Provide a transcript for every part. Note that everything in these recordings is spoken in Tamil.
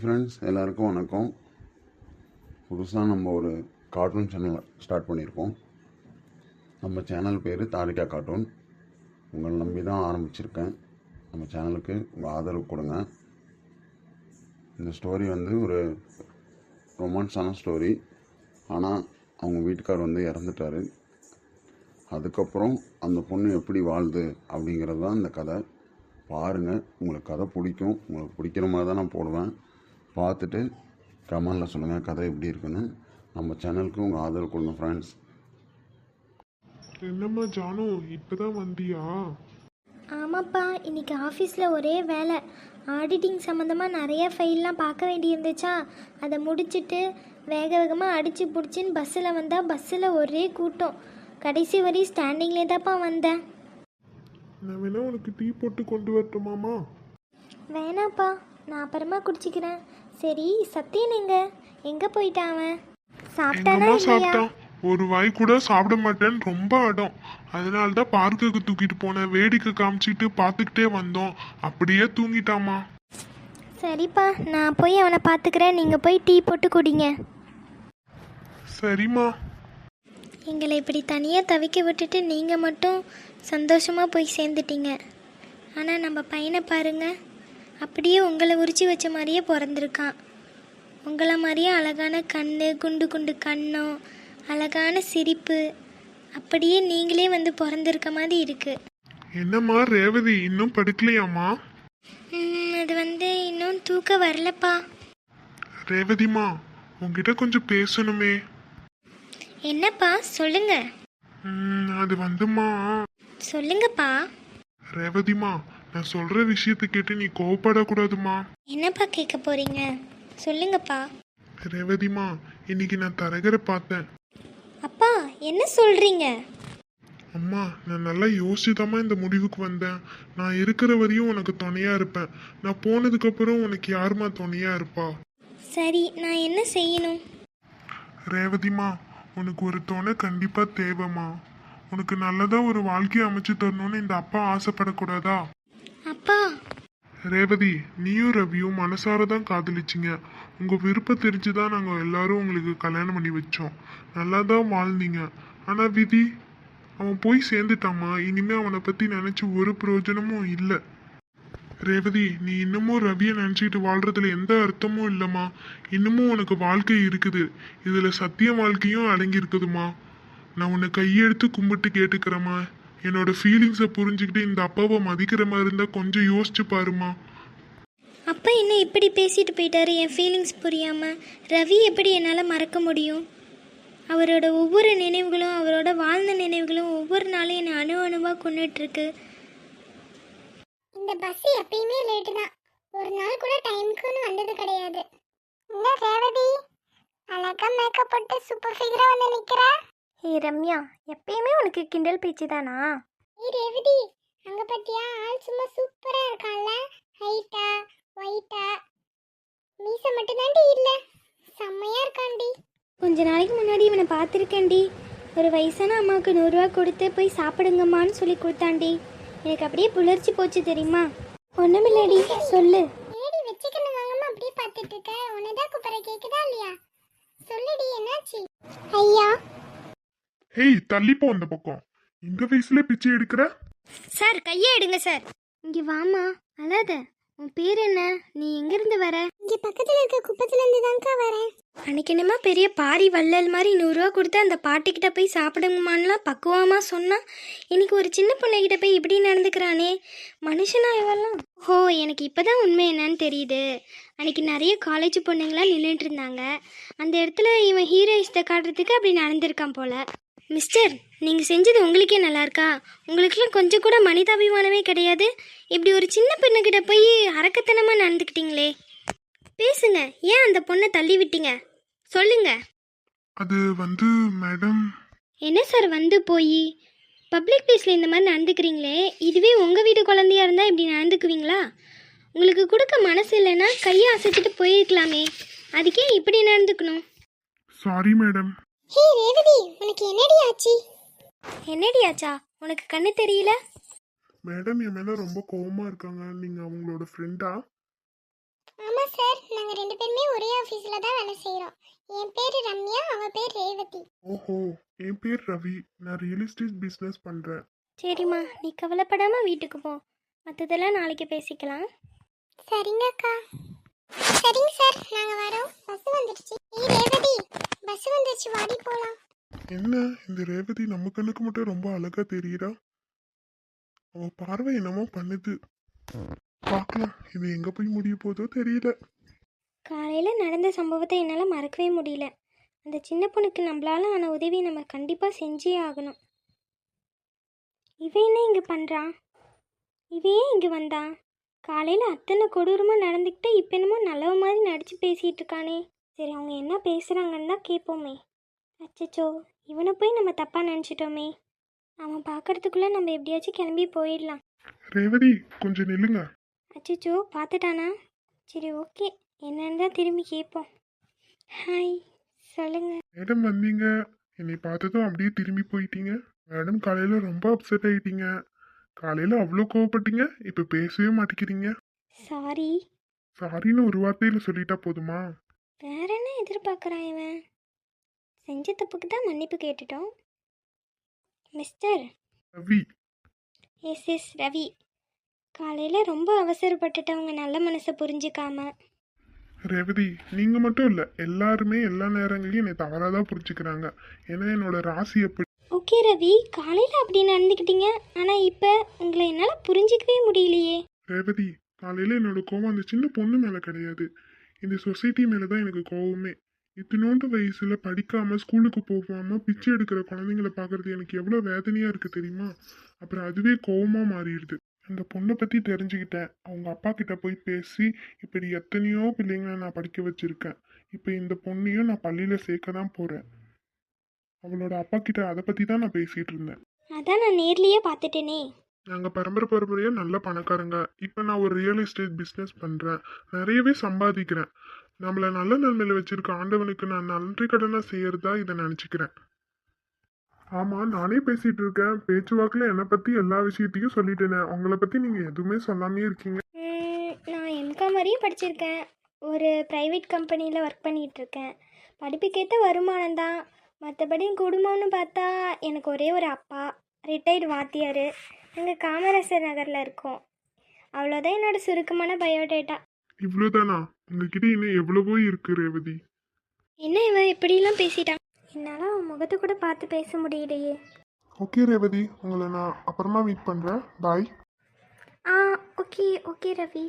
ஃப்ரெண்ட்ஸ் எல்லாருக்கும் வணக்கம். புதுசாக நம்ம ஒரு கார்ட்டூன் சேனல் ஸ்டார்ட் பண்ணியிருக்கோம். நம்ம சேனல் பேர் தாரிகா கார்ட்டூன் உங்களை நம்பி தான் ஆரம்பிச்சிருக்கேன். நம்ம சேனலுக்கு உங்கள் ஆதரவு கொடுங்க. இந்த ஸ்டோரி வந்து ஒரு ரொமான்ஸான ஸ்டோரி ஆனால் அவங்க வீட்டுக்கார் வந்து இறந்துட்டாரு. அதுக்கப்புறம் அந்த பொண்ணு எப்படி வாழ்து அப்படிங்கிறது தான் இந்த கதை. பாருங்கள் உங்களுக்கு கதை பிடிக்கும். உங்களுக்கு பிடிக்கிற மாதிரி தான் நான் போடுவேன். பார்த்துட்டு கமெண்டில் சொல்லுங்கள் கதை எப்படி இருக்குன்னு. நம்ம சேனலுக்கு உங்கள் ஆதரவு கொடுங்க ஃப்ரெண்ட்ஸ் என்னம்மா ஜானு இப்பதான் வந்தியா? ஆமாப்பா இன்னைக்கு ஆஃபீஸில் ஒரே வேலை. ஆடிட்டிங் சம்மந்தமாக நிறைய ஃபைல்லாம் பார்க்க வேண்டியிருந்துச்சா? அதை முடிச்சிட்டு வேக வேகமாக அடித்து பிடிச்சின்னு பஸ்ஸில் வந்தால் பஸ்ஸில் ஒரே கூட்டம். கடைசி வரை ஸ்டாண்டிங்லே தான்ப்பா வந்தேன். நான் வேணா உனக்கு டீ போட்டு கொண்டு வரட்டுமாமா வேணாப்பா நான் அப்புறமா குடிச்சிக்கிறேன். சரி சத்தியன் எங்க? எங்கே போயிட்டான் அவன்? சாப்பிட்டானா இல்லையா? சாப்பிட்டான். ஒரு வாய் கூட சாப்பிட மாட்டேன்னு ரொம்ப அடம். அதனால தான் பார்க்குக்கு தூக்கிட்டு போனேன். வேடிக்கை காமிச்சிட்டு பார்த்துக்கிட்டே வந்தோம். அப்படியே தூங்கிட்டாமா சரிப்பா நான் போய் அவனை பார்த்துக்கிறேன். நீங்கள் போய் டீ போட்டு குடிங்க. சரிம்மா. எங்களை இப்படி தனியாக தவிக்க விட்டுட்டு நீங்கள் மட்டும் சந்தோஷமாக போய் சேர்ந்துட்டீங்க. ஆனால் நம்ம பையனை பாருங்க. அப்படியே உங்களை உரிச்சு வச்ச மாதிரியே பிறந்திருக்கான். உங்களை மாதிரியே அழகான கண் குண்டு குண்டு கண்ணம் அழகான சிரிப்பு அப்படியே நீங்களே வந்து பிறந்திருக்க மாதிரி இருக்கு. என்னம்மா ரேவதி இன்னும் படுக்கலையாம்மா? அது வந்து இன்னும் தூக்கம் வரலப்பா. ரேவதிமா உன்கிட்ட கொஞ்சம் பேசணுமே. என்னப்பா சொல்லுங்க. அது வந்துமா சொல்லுங்கப்பா. ரேவதிமா நான் சொல்ற விஷயத்தை கேட்டு நீ கோவப்படக்கூடாதுமா. என்னப்பா கேட்க போறீங்க? சொல்லுங்கப்பா. ரேவதிமா இன்னைக்கு நான் தரகரை பார்த்தேன். அப்பா என்ன சொல்றீங்க? அம்மா நான் நல்லா யோசிச்சுதாம்மா இந்த முடிவுக்கு வந்தேன். நான் இருக்கிற வரையும் உனக்கு துணையா இருப்பேன். நான் போனதுக்கு அப்புறம் உனக்கு யாரும்மா துணையா இருப்பா? சரி நான் என்ன செய்யணும்? ரேவதிமா உனக்கு ஒரு துணை கண்டிப்பா தேவைம்மா. உனக்கு நல்லதா ஒரு வாழ்க்கையை அமைச்சு தரணும்னு இந்த அப்பா ஆசைப்படக்கூடாதா? அப்பா. ரேவதி நீயும் ரவியும் மனசார தான் காதலிச்சிங்க. உங்க விருப்பம் தெரிஞ்சு தான் நாங்க எல்லாரும் உங்களுக்கு கல்யாணம் பண்ணி வச்சோம். நல்லா தான் வாழ்ந்தீங்க. ஆனா விதி அவன் போய் சேர்ந்துட்டாம்மா. இனிமே அவனை பத்தி நினைச்சு ஒரு பிரயோஜனமும் இல்லை. ரேவதி நீ இன்னமும் ரவியை நினைச்சிட்டு வாழ்றதுல எந்த அர்த்தமும் இல்லைம்மா. இன்னமும் உனக்கு வாழ்க்கை இருக்குது. இதுல சத்திய வாழ்க்கையும் அடங்கி இருக்குதுமா நான் உன்னை கையெடுத்து கும்பிட்டு கேட்டுக்கிறேம்மா. என்னோட ஃபீலிங்ஸை புரிஞ்சுக்கிட்டு இந்த அப்பாவை மதிக்கிற மாதிரி இருந்தா கொஞ்சம் யோசிச்சு பாருமா அப்பா என்ன இப்படி பேசிட்டு போயிட்டாரு? என் ஃபீலிங்ஸ் புரியாம. ரவி எப்படி என்னால் மறக்க முடியும்? அவரோட ஒவ்வொரு நினைவுகளும் அவரோட வாழ்ந்த நினைவுகளும் ஒவ்வொரு நாளும் என்னை அணு அணுவாக கொண்டுட்டு இருக்கு இந்த பஸ் எப்பயுமே லேட்டு தான். ஒரு நாள் கூட டைமுக்குன்னு வந்தது கிடையாது. என்ன ரேவதி? அழகா மேக்கப் போட்டு சூப்பர் ஃபிகரா வந்து நிக்கிற? ஏ ரம்யா எப்பயுமே உனக்கு கிண்டல் பேச்சு தானா? ஏய் ரேவதி அங்க பாத்தியா? ஆள் சும்மா சூப்பரா இருக்கான்ல. ஹைட்டா ஒயிட்டா மீச மட்டும் தாண்டி இல்ல. செம்மையா இருக்காண்டி கொஞ்ச நாளைக்கு முன்னாடி இவனை பார்த்துருக்கேன்டி. ஒரு வயசான அம்மாவுக்கு நூறுரூவா கொடுத்து போய் சாப்பிடுங்கம்மான்னு சொல்லி கொடுத்தாண்டி எனக்கு அப்படியே புலர்ச்சி போச்சு தெரியுமா? ஒன்றுமில்லடி சொல்லு. ஹேய் தள்ளி போ அந்த பக்கம். இந்த வயசுல பிச்சை எடுக்கிற? சார் கையை எடுங்க சார். இங்கே வாமா அழாத. உன் பேர் என்ன? நீ எங்கேருந்து வர? இங்க பக்கத்துல இருக்க குப்பத்துல இருந்து தான்க்கா வரேன். அன்னைக்கு என்னமா பெரிய பாரி வள்ளல் மாதிரி நூறுரூவா கொடுத்து அந்த பாட்டிக்கிட்ட போய் சாப்பிடுங்கம்மான்லாம் பக்குவமாக சொன்னா இன்னைக்கு ஒரு சின்ன பொண்ணுகிட்ட போய் இப்படி நடந்துக்கிறானே. மனுஷனா இவெல்லாம்? ஓ எனக்கு இப்போதான் உண்மை என்னன்னு தெரியுது. அன்னைக்கு நிறைய காலேஜ் பொண்ணுங்களாம் நின்றுட்டு இருந்தாங்க. அந்த இடத்துல இவன் ஹீரோயிஸ்ட்டை காட்டுறதுக்கு அப்படி நடந்திருக்கான் போல. மிஸ்டர் நீங்கள் செஞ்சது உங்களுக்கே நல்லா இருக்கா உங்களுக்குலாம் கொஞ்சம் கூட மனிதாபிமானமே கிடையாது. இப்படி ஒரு சின்ன பெண்ணுக்கிட்ட போய் அரக்கத்தனமாக நடந்துக்கிட்டீங்களே. பேசுங்க ஏன் அந்த பொண்ணை தள்ளி விட்டீங்க சொல்லுங்க. அது வந்து மேடம் என்ன சார் வந்து போய்? பப்ளிக் பிளேஸில் இந்த மாதிரி நடந்துக்கிறீங்களே. இதுவே உங்கள் வீட்டு குழந்தையா இருந்தால் இப்படி நடந்துக்குவீங்களா? உங்களுக்கு கொடுக்க மனசு இல்லைன்னா கையை அசைச்சிட்டு போயிருக்கலாமே. அதுக்கே இப்படி நடந்துக்கணும். சாரி மேடம் ஹே ரேவதி உனக்கு என்னடி ஆச்சு? என்னடி ஆச்சா? உனக்கு கண்ணு தெரியல? மேடம் என் மேல ரொம்ப கோவமா இருக்காங்க. நீங்க அவங்களோட ஃப்ரெண்டா ஆமா சார் நாங்க ரெண்டு பேருமே ஒரே ஆபீஸ்ல தான் வேலை செய்யறோம் என் பேரு ரம்யா அவ பேர் ரேவதி. ஓஹோ என் பேர் ரவி. நான் ரியல் எஸ்டேட் பிஸ்னஸ் பண்ணுறேன் சரிம்மா நீ கவலைப்படாமல் வீட்டுக்கு போ. மற்றதெல்லாம் நாளைக்கு பேசிக்கலாம். சரிங்க அக்கா. சரிங்க சார் நாங்க வரோம். பஸ் வந்துடுச்சு. ஏய் ரேவதி. பஸ் வந்துடுச்சு வாடி போலாம். என்ன? இந்த ரேவதி நம்ம கண்ணுக்கு மட்டும் ரொம்ப அழகா தெரியுறா? அவ பார்வை என்னமோ பண்ணுது. பார்க்கலாம் இது எங்க போய் முடிய போதோ தெரியல. காலையில் நடந்த சம்பவத்தை என்னால் மறக்கவே முடியல. அந்த சின்ன பொண்ணுக்கு நம்மளால ஆன உதவி நம்ம கண்டிப்பாக செஞ்சே ஆகணும். இவன் என்ன இங்கே பண்ணுறான் இவன் ஏன் இங்கே வந்தான் காலையில் அத்தனை கொடூரமாக நடந்துக்கிட்டு இப்போ என்னமோ நல்லவ மாதிரி நடித்து பேசிகிட்டு இருக்கானே. சரி அவங்க என்ன பேசுகிறாங்கன்னு தான் கேட்போமே அச்சச்சோ இவனை போய் நம்ம தப்பாக நினச்சிட்டோமே. அவன் பார்க்கறதுக்குள்ளே நம்ம எப்படியாச்சும் கிளம்பி போயிடலாம். ரேவதி கொஞ்சம் நில்லுங்க. அச்சச்சோ பார்த்துட்டானா? சரி ஓகே. என்னன்னு தான் திரும்பி கேட்போம் ஹாய் சொல்லுங்க. மேடம் வந்தீங்க. என்னை பார்த்ததும் அப்படியே திரும்பி போயிட்டீங்க. மேடம் காலையில ரொம்ப அப்செட் ஆயிட்டீங்க. காலையில அவ்வளோ கோவப்பட்டீங்க இப்போ பேசவே மாட்டேங்கிறீங்க. சாரி சாரின்னு ஒரு வார்த்தையில சொல்லிட்டா போதுமா? வேற என்ன எதிர்பார்க்குறான் இவன்? செஞ்ச தப்புக்கு தான் மன்னிப்பு கேட்டுட்டோம். Mister. Ravi. S S Ravi. காலையில் ரொம்ப அவசரப்பட்டுட்டவங்க நல்ல மனசை புரிஞ்சுக்காம. ரேவதி நீங்க மட்டும் இல்ல எல்லாருமே எல்லா நேரங்களையும் என்னை தவறாக தான் புரிஞ்சுக்கிறாங்க. ஏன்னா என்னோட ராசி எப்படி ஓகே ரவி. காலையில் அப்படி நடந்துக்கிட்டீங்க. ஆனால் இப்போ உங்களை என்னால் புரிஞ்சிக்கவே முடியலையே. ரேவதி காலையில என்னோட கோவம் அந்த சின்ன பொண்ணு மேல கிடையாது. இந்த சொசைட்டி மேலே தான் எனக்கு கோவமே. இத்தினோண்டு வயசில் படிக்காமல் ஸ்கூலுக்கு போகாமல் பிச்சை எடுக்கிற குழந்தைங்களை பார்க்கறது எனக்கு எவ்வளோ வேதனையாக இருக்குது தெரியுமா? அப்புறம் அதுவே கோவமாக மாறிடுது. அந்த பொண்ணை பற்றி தெரிஞ்சுக்கிட்டேன். அவங்க அப்பா கிட்ட போய் பேசி இப்படி எத்தனையோ பிள்ளைங்களை நான் படிக்க வச்சுருக்கேன். இப்போ இந்த பொண்ணையும் நான் பள்ளியில் சேர்க்க தான் போகிறேன் அவளோட அப்பா கிட்ட அதை பற்றி தான் நான் பேசிகிட்டு இருந்தேன். அதான் நான் நேர்லேயே பார்த்துட்டேனே. நாங்கள் பரம்பரை பரம்பரையாக நல்ல பணக்காரங்க. இப்போ நான் ஒரு ரியல் எஸ்டேட் பிஸ்னஸ் பண்ணுறேன் நிறையவே சம்பாதிக்கிறேன். நம்மளை நல்ல நன்மையில் வச்சுருக்க ஆண்டவனுக்கு நான் நன்றி கடனாக செய்கிறதா இதை நினச்சிக்கிறேன். ஆமாம் நானே பேசிகிட்டு இருக்கேன். பேச்சுவாக்கில் என்னை பற்றி எல்லா விஷயத்தையும் சொல்லிட்டேனே. உங்களை பற்றி நீங்கள் எதுவுமே சொல்லாமே இருக்கீங்க. நான் எம்காம் வரையும் படிச்சிருக்கேன். ஒரு ப்ரைவேட் கம்பெனியில் ஒர்க் பண்ணிகிட்ருக்கேன் படிப்புக்கேற்ற வருமானம் தான். மற்றபடி குடும்பம்னு பார்த்தா எனக்கு ஒரே ஒரு அப்பா. ரிட்டையர்டு வாத்தியார். நாங்கள் காமராசர் நகரில் இருக்கோம். அவ்வளோதான் என்னோட சுருக்கமான பயோடேட்டா. இவ்வளோதானா உங்ககிட்ட இன்னும் எவ்வளவோ இருக்கு ரேவதி. என்ன இவன் இப்படிலாம் பேசிட்டான் என்னால் அவன் முகத்தை கூட பார்த்து பேச முடியலையே. ஓகே ரேவதி. உங்களை நான் அப்புறமா மீட் பண்ணுறேன் பாய். ஆ ஓகே ஓகே ரவி.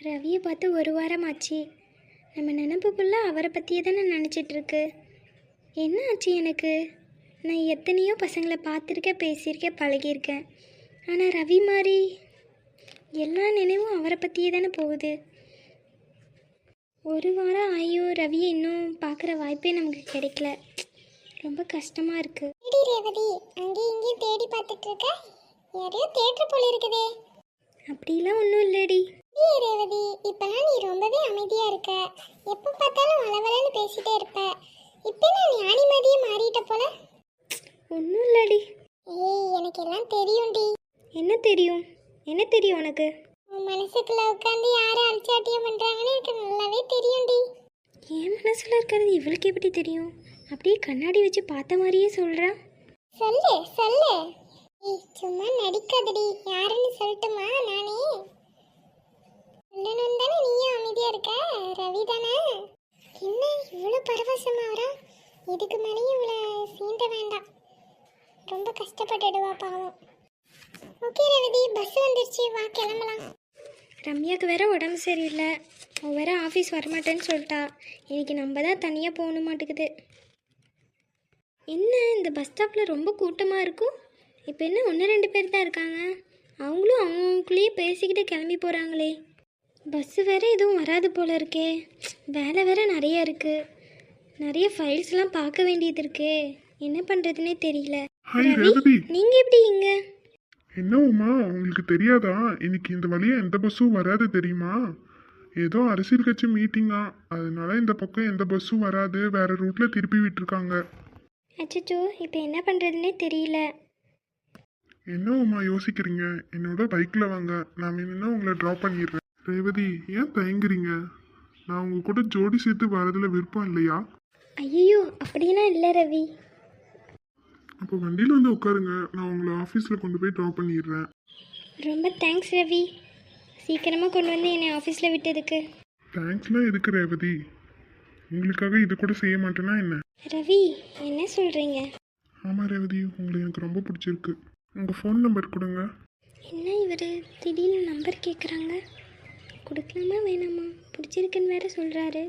ரவியை பார்த்து ஒரு வாரம் ஆச்சு நம்ம நினப்பு ஃபுல்லாக அவரை பற்றியே தானே நினச்சிட்ருக்கு. என்ன ஆச்சு எனக்கு? நான் எத்தனையோ பசங்களை பார்த்துருக்கேன் பேசியிருக்கேன் பழகியிருக்கேன். ஆனால் ரவி மாதிரி எல்லா நினைவும் அவரை பற்றியே தானே போகுது. ஒரு வாரம் ஆயும் ரவியை இன்னும் பார்க்குற வாய்ப்பே நமக்கு கிடைக்கல. ரொம்ப கஷ்டமாக இருக்குது எடி ரேவதி அங்கேயும் இங்கேயும் தேடி பார்த்துட்டு இருக்க? யாரையோ தேட்டர் போல இருக்குதே. அப்படிலாம் ஒன்றும் இல்லடி. ஏய் ரேவதி இப்பெல்லாம் நீ ரொம்பவே அமைதியா இருக்க. எப்போ பார்த்தாலும் வளவலன்னு பேசிட்டே இருப்ப இப்போ நான் ஞானி மாதிரியே மாறிட்ட போல ஒன்றும் இல்லடி ஏய் எனக்கு எல்லாம் தெரியும்டி என்ன தெரியும்? என்ன தெரியும் உனக்கு? உன் மனசுக்குள்ள உட்காந்து யாரும் அலட்சாட்டியம் பண்றாங்கன்னு எனக்கு நல்லாவே தெரியும்டி. என் மனசில் இருக்கிறது இவளுக்கு எப்படி தெரியும்? அப்படியே கண்ணாடி வச்சு பார்த்த மாதிரியே சொல்கிறா சொல்லு சொல்லு. ஏய் சும்மா நடிக்காதடி. யாருன்னு சொல்லட்டுமா நானே? சொல்லணும் தானே நீயும் அமைதியா இருக்க? ரவி தானே? என்ன இவ்வளோ பரவசமா வரா இதுக்கு மேலேயும் இவளை சீண்ட வேண்டாம். ரொம்ப கஷ்டப்பட்டுடுவா பாவம். ஓகே ரவிதி. பஸ் வந்துருச்சு. வா கிளம்பலாம். ரம்யாவுக்கு வேற உடம்பு சரியில்லை. அவள் வேற ஆஃபீஸ் வரமாட்டேன்னு சொல்லிட்டா. இன்னைக்கு நம்ம தான் தனியாக போகணும் மாட்டேங்குது என்ன இந்த பஸ் ஸ்டாப்பில் ரொம்ப கூட்டமாக இருக்கும்? இப்போ என்ன ஒன்று ரெண்டு பேர் தான் இருக்காங்க? அவங்களும் அவங்களுக்குள்ளேயே பேசிக்கிட்டு கிளம்பி போகிறாங்களே பஸ்ஸு வேற எதுவும் வராது போல இருக்கே. வேலை வேற நிறைய இருக்குது நிறைய ஃபைல்ஸ்லாம் பார்க்க வேண்டியது இருக்கே. என்ன பண்ணுறதுனே தெரியல. ரவி ரேவதி. நீங்கள் எப்படி இங்கே? என்ன உமா உங்களுக்கு தெரியாதா? இன்னைக்கு இந்த வழியா எந்த பஸ்ஸும் வராது தெரியுமா? ஏதோ அரசியல் கட்சி மீட்டிங்கா அதனால இந்த பக்கம் எந்த பஸ்ஸும் வராது. வேற ரூட்ல திருப்பி விட்டுருக்காங்க. அச்சச்சோ இப்போ என்ன பண்ணுறதுனே தெரியல. என்ன உமா யோசிக்கிறீங்க? என்னோட பைக்ல வாங்க. நான் வேணும்னா உங்களை ட்ராப் பண்ணிடுறேன். ரேவதி ஏன் தயங்குறீங்க? நான் உங்க கூட ஜோடி சேர்த்து வரதுல விருப்பம் இல்லையா? ஐயோ அப்படியெல்லாம் இல்லை ரவி. அப்போ வண்டியில் வந்து உட்காருங்க. நான் உங்களை ஆஃபீஸில் கொண்டு போய் ட்ராப் பண்ணிடுறேன். ரொம்ப தேங்க்ஸ் ரவி. சீக்கிரமாக கொண்டு வந்து என்னை ஆஃபீஸில் விட்டதுக்கு. தேங்க்ஸ்லாம் எதுக்கு ரேவதி? உங்களுக்காக இது கூட செய்ய மாட்டேன்னா என்ன? ரவி என்ன சொல்கிறீங்க ஆமாம் ரேவதி உங்களை எனக்கு ரொம்ப பிடிச்சிருக்கு. உங்கள் ஃபோன் நம்பர் கொடுங்க. என்ன இவர்? திடீர்னு நம்பர் கேட்குறாங்க கொடுக்கலாமா வேணாமா? பிடிச்சிருக்குன்னு வேற சொல்கிறாரு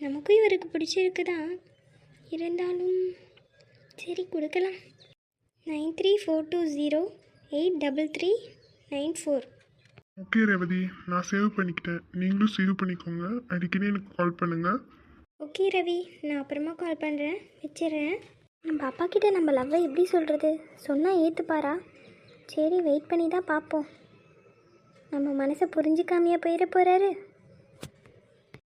நமக்கும் இவருக்கு பிடிச்சிருக்கு தான் இருந்தாலும் சரி கொடுக்கலாம். Nine three four two zero eight double three nine four. Okay Revathi. நான் சேவ் பண்ணிக்கிட்டேன். நீங்களும் சேவ் பண்ணிக்கோங்க. அடிக்கடி எனக்கு கால் பண்ணுங்கள் ஓகே ரவி. நான் அப்புறமா கால் பண்ணுறேன் வச்சிடுறேன். நம்ம அப்பா கிட்ட நம்ம லவ்வை எப்படி சொல்கிறது சொன்னால் ஏற்றுப்பாரா சரி வெயிட் பண்ணி தான் பார்ப்போம். நம்ம மனசை புரிஞ்சுக்காமையா போயிட போகிறாரு